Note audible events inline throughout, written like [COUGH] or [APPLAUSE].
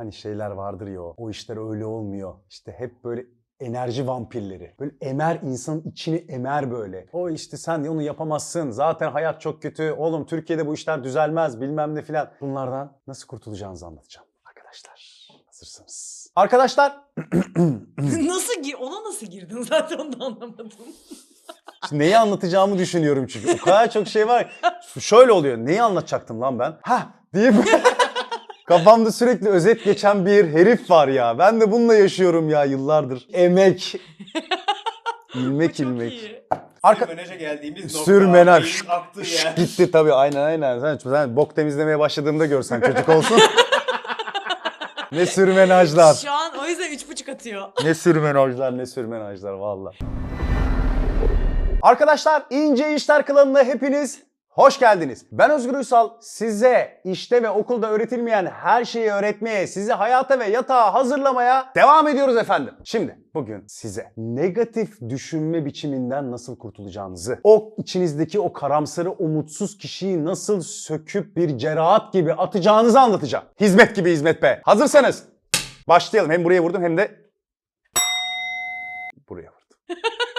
Hani şeyler vardır ya o, o işler öyle olmuyor. İşte hep böyle enerji vampirleri. Böyle emer insanın içini emer böyle. O işte sen onu yapamazsın. Zaten hayat çok kötü. Oğlum Türkiye'de bu işler düzelmez bilmem ne filan. Bunlardan nasıl kurtulacağınızı anlatacağım arkadaşlar. Hazırsınız. Arkadaşlar nasıl gir ona nasıl girdin zaten onu da anlamadım. [LAUGHS] Şimdi neyi anlatacağımı düşünüyorum çünkü. O kadar çok şey var. Şöyle oluyor. Neyi anlatacaktım lan ben? Ha diye Kafamda sürekli özet geçen bir herif var ya. Ben de bununla yaşıyorum ya yıllardır. Emek. [LAUGHS] ilmek ilmek. iyi. Arka... Sürmenaja geldiğimiz nokta. Sürmenaj. Aktığı yer. Gitti tabii aynen aynen. Sen, sen bok temizlemeye başladığımda görsen çocuk olsun. [LAUGHS] ne sürmenajlar. Şu an o yüzden üç buçuk atıyor. Ne sürmenajlar ne sürmenajlar valla. Arkadaşlar İnce İşler Klanı'na hepiniz hoş geldiniz. Ben Özgür Uysal. Size işte ve okulda öğretilmeyen her şeyi öğretmeye, sizi hayata ve yatağa hazırlamaya devam ediyoruz efendim. Şimdi bugün size negatif düşünme biçiminden nasıl kurtulacağınızı, o içinizdeki o karamsarı, umutsuz kişiyi nasıl söküp bir cerahat gibi atacağınızı anlatacağım. Hizmet gibi hizmet be. Hazırsanız başlayalım. Hem buraya vurdum hem de buraya vurdum. [LAUGHS]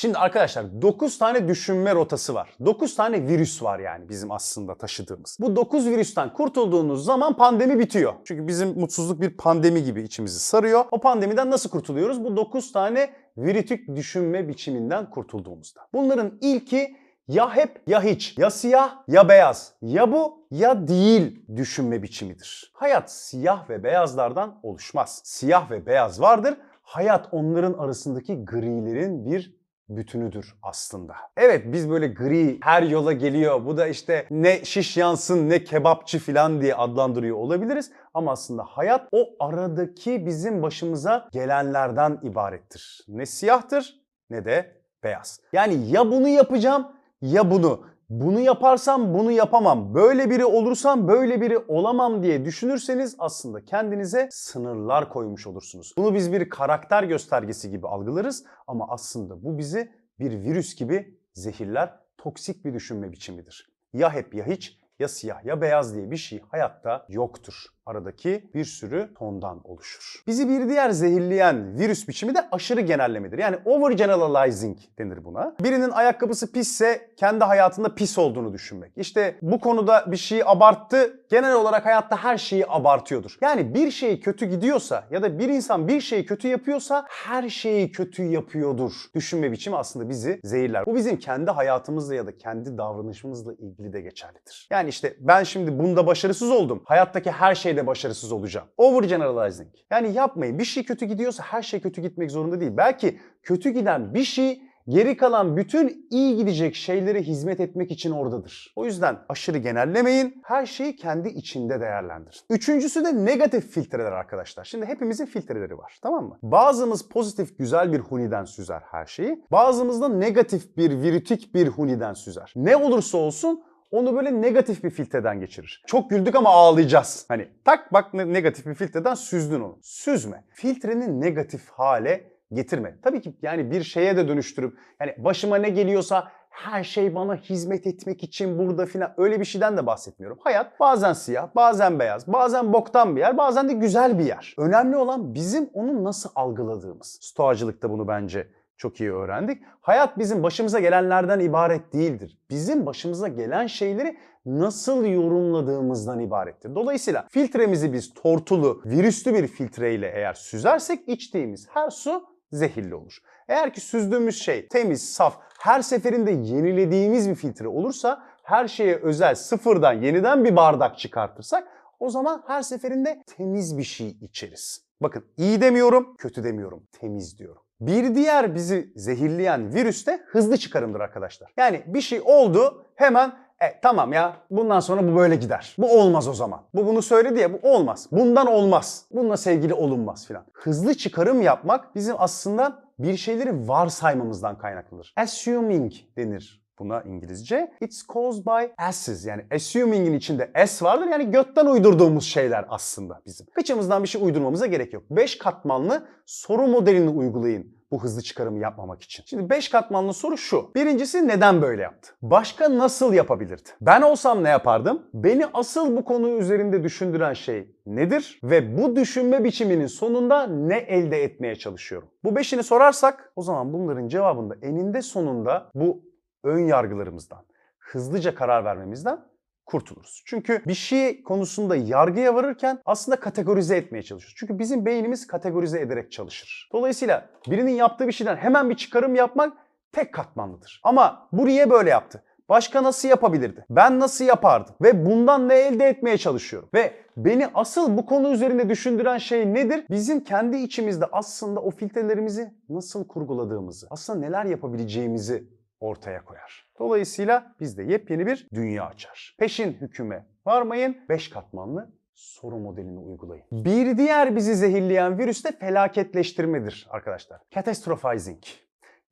Şimdi arkadaşlar 9 tane düşünme rotası var. 9 tane virüs var yani bizim aslında taşıdığımız. Bu 9 virüsten kurtulduğunuz zaman pandemi bitiyor. Çünkü bizim mutsuzluk bir pandemi gibi içimizi sarıyor. O pandemiden nasıl kurtuluyoruz? Bu 9 tane virütük düşünme biçiminden kurtulduğumuzda. Bunların ilki ya hep ya hiç, ya siyah ya beyaz, ya bu ya değil düşünme biçimidir. Hayat siyah ve beyazlardan oluşmaz. Siyah ve beyaz vardır. Hayat onların arasındaki grilerin bir bütünüdür aslında. Evet biz böyle gri her yola geliyor. Bu da işte ne şiş yansın ne kebapçı falan diye adlandırıyor olabiliriz. Ama aslında hayat o aradaki bizim başımıza gelenlerden ibarettir. Ne siyahtır ne de beyaz. Yani ya bunu yapacağım ya bunu. Bunu yaparsam bunu yapamam. Böyle biri olursam böyle biri olamam diye düşünürseniz aslında kendinize sınırlar koymuş olursunuz. Bunu biz bir karakter göstergesi gibi algılarız ama aslında bu bizi bir virüs gibi zehirler, toksik bir düşünme biçimidir. Ya hep ya hiç, ya siyah ya beyaz diye bir şey hayatta yoktur. Aradaki bir sürü tondan oluşur. Bizi bir diğer zehirleyen virüs biçimi de aşırı genellemedir. Yani overgeneralizing denir buna. Birinin ayakkabısı pisse kendi hayatında pis olduğunu düşünmek. İşte bu konuda bir şeyi abarttı, genel olarak hayatta her şeyi abartıyordur. Yani bir şey kötü gidiyorsa ya da bir insan bir şeyi kötü yapıyorsa her şeyi kötü yapıyordur. Düşünme biçimi aslında bizi zehirler. Bu bizim kendi hayatımızla ya da kendi davranışımızla ilgili de geçerlidir. Yani işte ben şimdi bunda başarısız oldum. Hayattaki her şeyde başarısız olacağım. Overgeneralizing. Yani yapmayın. Bir şey kötü gidiyorsa her şey kötü gitmek zorunda değil. Belki kötü giden bir şey geri kalan bütün iyi gidecek şeylere hizmet etmek için oradadır. O yüzden aşırı genellemeyin. Her şeyi kendi içinde değerlendirin. Üçüncüsü de negatif filtreler arkadaşlar. Şimdi hepimizin filtreleri var tamam mı? Bazımız pozitif güzel bir huniden süzer her şeyi. Bazımız da negatif bir virütik bir huniden süzer. Ne olursa olsun onu böyle negatif bir filtreden geçirir. Çok güldük ama ağlayacağız. Hani tak bak ne- negatif bir filtreden süzdün onu. Süzme. Filtreni negatif hale getirme. Tabii ki yani bir şeye de dönüştürüp yani başıma ne geliyorsa her şey bana hizmet etmek için burada filan öyle bir şeyden de bahsetmiyorum. Hayat bazen siyah, bazen beyaz, bazen boktan bir yer, bazen de güzel bir yer. Önemli olan bizim onu nasıl algıladığımız. Stoacılıkta bunu bence çok iyi öğrendik. Hayat bizim başımıza gelenlerden ibaret değildir. Bizim başımıza gelen şeyleri nasıl yorumladığımızdan ibarettir. Dolayısıyla filtremizi biz tortulu, virüslü bir filtreyle eğer süzersek içtiğimiz her su zehirli olur. Eğer ki süzdüğümüz şey temiz, saf, her seferinde yenilediğimiz bir filtre olursa, her şeye özel sıfırdan yeniden bir bardak çıkartırsak o zaman her seferinde temiz bir şey içeriz. Bakın iyi demiyorum, kötü demiyorum, temiz diyorum. Bir diğer bizi zehirleyen virüs de hızlı çıkarımdır arkadaşlar. Yani bir şey oldu hemen e tamam ya bundan sonra bu böyle gider. Bu olmaz o zaman. Bu bunu söyledi ya bu olmaz. Bundan olmaz. Bununla sevgili olunmaz filan. Hızlı çıkarım yapmak bizim aslında bir şeyleri varsaymamızdan kaynaklanır. Assuming denir buna İngilizce. It's caused by asses yani assuming'in içinde s vardır yani götten uydurduğumuz şeyler aslında bizim. Kıçımızdan bir şey uydurmamıza gerek yok. 5 katmanlı soru modelini uygulayın bu hızlı çıkarımı yapmamak için. Şimdi 5 katmanlı soru şu. Birincisi neden böyle yaptı? Başka nasıl yapabilirdi? Ben olsam ne yapardım? Beni asıl bu konu üzerinde düşündüren şey nedir? Ve bu düşünme biçiminin sonunda ne elde etmeye çalışıyorum? Bu beşini sorarsak o zaman bunların cevabında eninde sonunda bu ön yargılarımızdan, hızlıca karar vermemizden kurtuluruz. Çünkü bir şey konusunda yargıya varırken aslında kategorize etmeye çalışıyoruz. Çünkü bizim beynimiz kategorize ederek çalışır. Dolayısıyla birinin yaptığı bir şeyden hemen bir çıkarım yapmak tek katmanlıdır. Ama bu niye böyle yaptı? Başka nasıl yapabilirdi? Ben nasıl yapardım? Ve bundan ne elde etmeye çalışıyorum? Ve beni asıl bu konu üzerinde düşündüren şey nedir? Bizim kendi içimizde aslında o filtrelerimizi nasıl kurguladığımızı, aslında neler yapabileceğimizi ortaya koyar. Dolayısıyla bizde yepyeni bir dünya açar. Peşin hüküme varmayın, 5 katmanlı soru modelini uygulayın. Bir diğer bizi zehirleyen virüs de felaketleştirmedir arkadaşlar. Catastrophizing.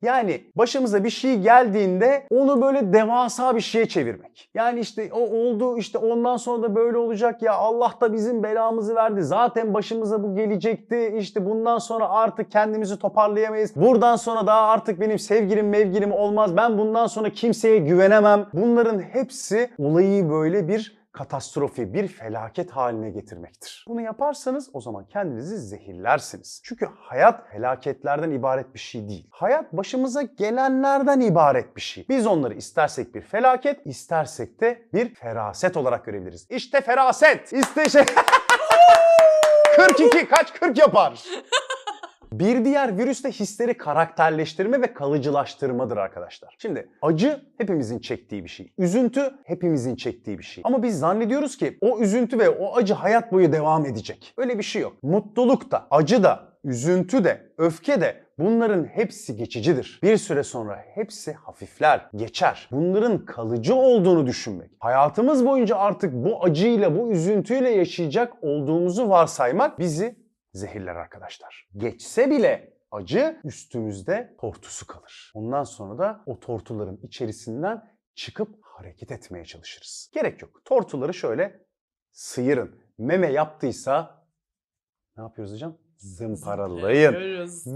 Yani başımıza bir şey geldiğinde onu böyle devasa bir şeye çevirmek. Yani işte o oldu işte ondan sonra da böyle olacak ya Allah da bizim belamızı verdi. Zaten başımıza bu gelecekti. İşte bundan sonra artık kendimizi toparlayamayız. Buradan sonra daha artık benim sevgilim mevgilim olmaz. Ben bundan sonra kimseye güvenemem. Bunların hepsi olayı böyle bir katastrofi, bir felaket haline getirmektir. Bunu yaparsanız o zaman kendinizi zehirlersiniz. Çünkü hayat felaketlerden ibaret bir şey değil. Hayat başımıza gelenlerden ibaret bir şey. Biz onları istersek bir felaket, istersek de bir feraset olarak görebiliriz. İşte feraset, işte şey... [LAUGHS] 42 kaç 40 yapar? Bir diğer virüs de hisleri karakterleştirme ve kalıcılaştırmadır arkadaşlar. Şimdi acı hepimizin çektiği bir şey. Üzüntü hepimizin çektiği bir şey. Ama biz zannediyoruz ki o üzüntü ve o acı hayat boyu devam edecek. Öyle bir şey yok. Mutluluk da, acı da, üzüntü de, öfke de bunların hepsi geçicidir. Bir süre sonra hepsi hafifler, geçer. Bunların kalıcı olduğunu düşünmek. Hayatımız boyunca artık bu acıyla, bu üzüntüyle yaşayacak olduğumuzu varsaymak bizi zehirler arkadaşlar. Geçse bile acı üstümüzde tortusu kalır. Ondan sonra da o tortuların içerisinden çıkıp hareket etmeye çalışırız. Gerek yok. Tortuları şöyle sıyırın. Meme yaptıysa ne yapıyoruz hocam? Zımparalayın.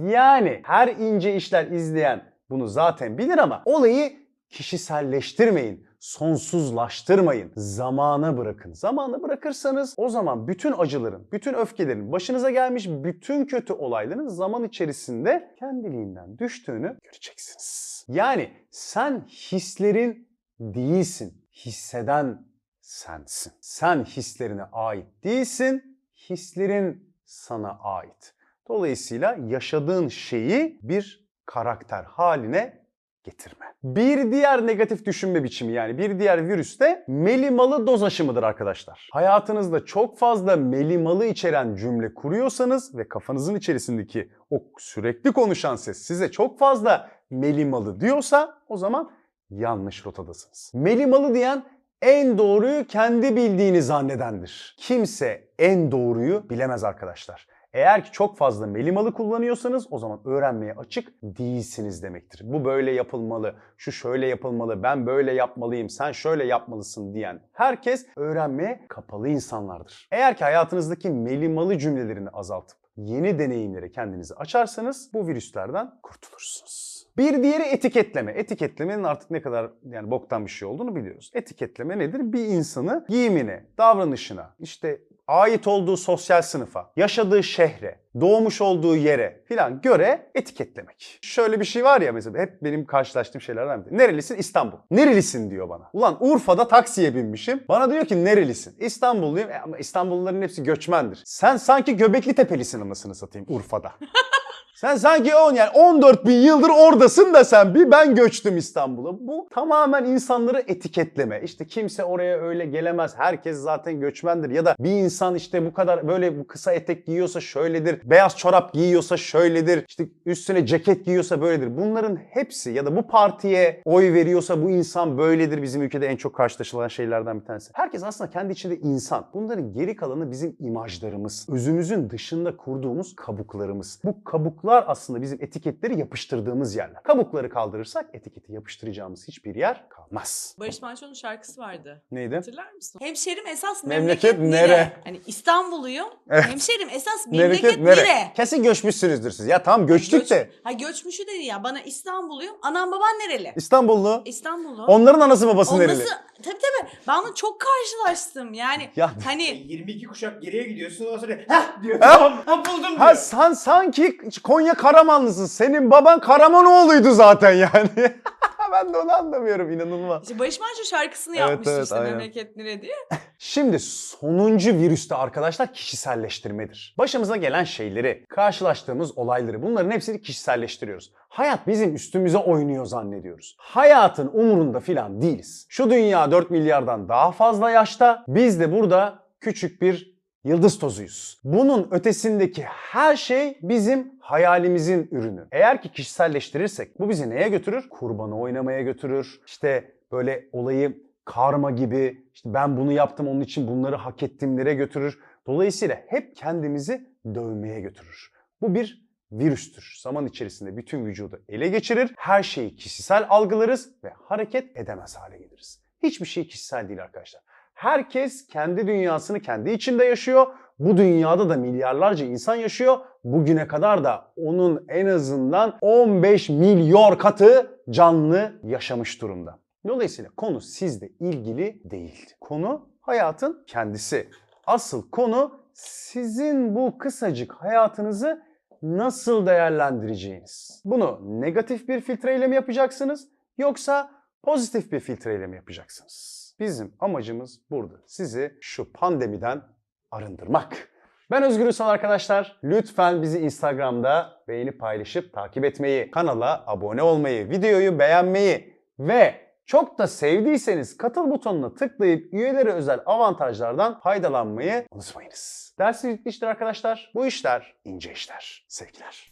Yani her ince işler izleyen bunu zaten bilir ama olayı kişiselleştirmeyin, sonsuzlaştırmayın. Zamana bırakın. Zamanı bırakırsanız o zaman bütün acıların, bütün öfkelerin, başınıza gelmiş bütün kötü olayların zaman içerisinde kendiliğinden düştüğünü göreceksiniz. Yani sen hislerin değilsin. Hisseden sensin. Sen hislerine ait değilsin. Hislerin sana ait. Dolayısıyla yaşadığın şeyi bir karakter haline getirme. Bir diğer negatif düşünme biçimi yani bir diğer virüs de melimalı doz aşımıdır arkadaşlar. Hayatınızda çok fazla melimalı içeren cümle kuruyorsanız ve kafanızın içerisindeki o sürekli konuşan ses size çok fazla melimalı diyorsa o zaman yanlış rotadasınız. Melimalı diyen en doğruyu kendi bildiğini zannedendir. Kimse en doğruyu bilemez arkadaşlar. Eğer ki çok fazla melimalı kullanıyorsanız o zaman öğrenmeye açık değilsiniz demektir. Bu böyle yapılmalı, şu şöyle yapılmalı, ben böyle yapmalıyım, sen şöyle yapmalısın diyen herkes öğrenmeye kapalı insanlardır. Eğer ki hayatınızdaki melimalı cümlelerini azaltıp yeni deneyimlere kendinizi açarsanız bu virüslerden kurtulursunuz. Bir diğeri etiketleme. Etiketlemenin artık ne kadar yani boktan bir şey olduğunu biliyoruz. Etiketleme nedir? Bir insanı giyimine, davranışına, işte ait olduğu sosyal sınıfa, yaşadığı şehre, doğmuş olduğu yere filan göre etiketlemek. Şöyle bir şey var ya mesela hep benim karşılaştığım şeylerden biri. Nerelisin? İstanbul. Nerelisin diyor bana. Ulan Urfa'da taksiye binmişim. Bana diyor ki nerelisin? İstanbulluyum. E ama İstanbulluların hepsi göçmendir. Sen sanki Göbekli Tepelisin anasını satayım Urfa'da. [LAUGHS] Sen sanki on yani 14 bin yıldır oradasın da sen bir ben göçtüm İstanbul'a. Bu tamamen insanları etiketleme. İşte kimse oraya öyle gelemez. Herkes zaten göçmendir. Ya da bir insan işte bu kadar böyle bu kısa etek giyiyorsa şöyledir. Beyaz çorap giyiyorsa şöyledir. İşte üstüne ceket giyiyorsa böyledir. Bunların hepsi ya da bu partiye oy veriyorsa bu insan böyledir. Bizim ülkede en çok karşılaşılan şeylerden bir tanesi. Herkes aslında kendi içinde insan. Bunların geri kalanı bizim imajlarımız. Özümüzün dışında kurduğumuz kabuklarımız. Bu kabuklar kabuklar aslında bizim etiketleri yapıştırdığımız yerler. Kabukları kaldırırsak etiketi yapıştıracağımız hiçbir yer kalmaz. Barış Manço'nun şarkısı vardı. Neydi? Hatırlar mısın? Hemşerim esas Memleket memleket, nere? nere? Hani İstanbulluyum. Evet. Hemşerim esas memleket, nere? Kesin göçmüşsünüzdür siz. Ya tamam göçtük Göç- de. Ha göçmüşü dedi ya bana İstanbulluyum. Anam baban nereli? İstanbullu. İstanbullu. Onların anası babası O nereli? Tabii tabii. Ben onunla çok karşılaştım. Yani Ya [LAUGHS] hani 22 kuşak geriye gidiyorsun ondan sonra hah diyor tamam ha buldum diyor. Ha sen sanki Konya Karamanlısın. Senin baban Karamanoğlu'ydu zaten yani. [LAUGHS] ben de onu anlamıyorum inanılmaz. işte Barış Manço şarkısını Evet, yapmıştı evet, işte aynen. memleket nere diye. [LAUGHS] Şimdi sonuncu virüs de arkadaşlar kişiselleştirmedir. Başımıza gelen şeyleri, karşılaştığımız olayları bunların hepsini kişiselleştiriyoruz. Hayat bizim üstümüze oynuyor zannediyoruz. Hayatın umurunda filan değiliz. Şu dünya 4 milyardan daha fazla yaşta. Biz de burada küçük bir yıldız tozuyuz. Bunun ötesindeki her şey bizim hayalimizin ürünü. Eğer ki kişiselleştirirsek bu bizi neye götürür? Kurbanı oynamaya götürür. İşte böyle olayı karma gibi işte ben bunu yaptım onun için bunları hak ettimlere götürür. Dolayısıyla hep kendimizi dövmeye götürür. Bu bir virüstür. Zaman içerisinde bütün vücudu ele geçirir. Her şeyi kişisel algılarız ve hareket edemez hale geliriz. Hiçbir şey kişisel değil arkadaşlar. Herkes kendi dünyasını kendi içinde yaşıyor. Bu dünyada da milyarlarca insan yaşıyor. Bugüne kadar da onun en azından 15 milyon katı canlı yaşamış durumda. Dolayısıyla konu sizle ilgili değil. Konu hayatın kendisi. Asıl konu sizin bu kısacık hayatınızı nasıl değerlendireceğiniz. Bunu negatif bir filtreyle mi yapacaksınız yoksa pozitif bir filtreyle mi yapacaksınız? Bizim amacımız burada sizi şu pandemiden arındırmak. Ben Özgür Ünsal arkadaşlar. Lütfen bizi Instagram'da beğenip paylaşıp takip etmeyi, kanala abone olmayı, videoyu beğenmeyi ve çok da sevdiyseniz katıl butonuna tıklayıp üyelere özel avantajlardan faydalanmayı unutmayınız. Dersi bitmiştir arkadaşlar. Bu işler ince işler. Sevgiler.